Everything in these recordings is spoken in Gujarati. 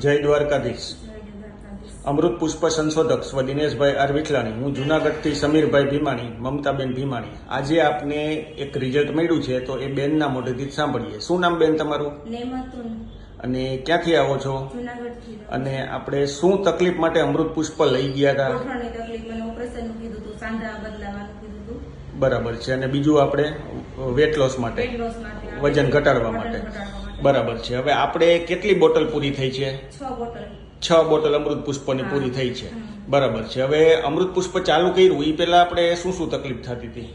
જય દ્વારકાધીશ. અમૃત પુષ્પ સંશોધક સ્વ દિનેશભાઈ આર વિઠલાણી હું જુનાગઢથી સમીરભાઈ ભીમાણી મમતાબેન ભીમાણી. આજે આપને એક રિઝલ્ટ મળ્યું છે તો એ બેનના મોઢેથી જ સાંભળીએ. શું નામ બેન તમારું? અને ક્યાંથી આવો છો? અને આપણે શું તકલીફ માટે અમૃત પુષ્પ લઈ ગયા હતા બરાબર છે. અને બીજું આપણે વેટ લોસ માટે વજન ઘટાડવા માટે. બરાબર છે. હવે આપણે કેટલી બોટલ પૂરી થઈ છે? છ બોટલ. અમૃત પુષ્પની પૂરી થઈ છે. બરાબર છે. હવે અમૃત પુષ્પ ચાલુ કર્યું. એ પહેલા આપણે શું શું તકલીફ થતી હતી?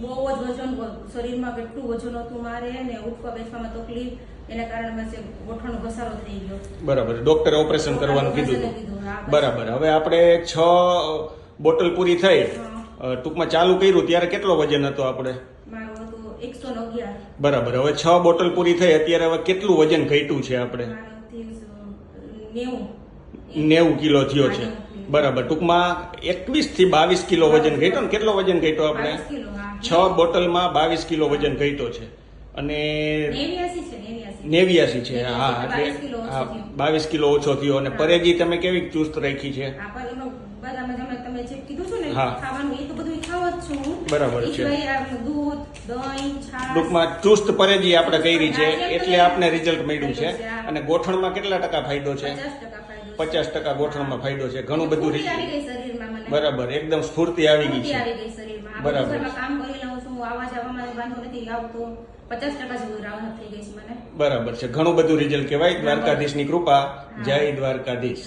બહુ જ વજન શરીરમાં કેટલું વજન હતું મારે ને ઉઠવા બેસવામાં તકલીફ. એના કારણે પછી ગોઠણનો ઘસારો થઈ ગયો. બરાબર. ડોક્ટરે ઓપરેશન કરવાનું કીધું. બરાબર. હવે આપણે છ બોટલ પૂરી થઈ. ટૂંકમાં ચાલુ કર્યું. ત્યારે કેટલો વજન હતો આપણે? એકસો અગિયાર. બરાબર હવે છ બોટલ પૂરી થઈ અત્યારે હવે કેટલું વજન ઘટ્યું છે આપણે? નેવું. કિલો થયો છે. બરાબર ટૂંકમાં એકવીસથી બાવીસ કિલો વજન ઘટ્યો ને કેટલો વજન ઘટ્યો આપણે? છ બોટલમાં બાવીસ કિલો વજન ઘટ્યો છે. અને નેવ્યાસી છે હા એટલે હા. બાવીસ કિલો ઓછો થયો. અને પરેજી તમે કેવી ચુસ્ત રાખી છે આ પણ એમાં બધામાં તમે તમે જે કીધું છું ને હા. ખાવાનું એ તો બધું ખાવ જ છું. બરાબર છે. દૂધ દહીં છાશ. ટૂંકમાં ચુસ્ત પરેજી આપણે કરી છે એટલે તો આપને રિઝલ્ટ મળ્યું છે. અને ગોઠણમાં કેટલા ટકા ફાયદો છે? પચાસ ટકા ગોઠણમાં ફાયદો છે. ઘણું બધું બરાબર એકદમ સ્ફૂર્તિ આવી ગઈ છે. બરાબર. કામ કરી લઉં છું આવા જવામાં વાંધો નથી આવતો પચાસ ટકા જેવું રાહત થઈ ગઈ છે મને. બરાબર છે. ઘણું બધું રિઝલ્ટ કહેવાય. દ્વારકાધીશની કૃપા. જય દ્વારકાધીશ.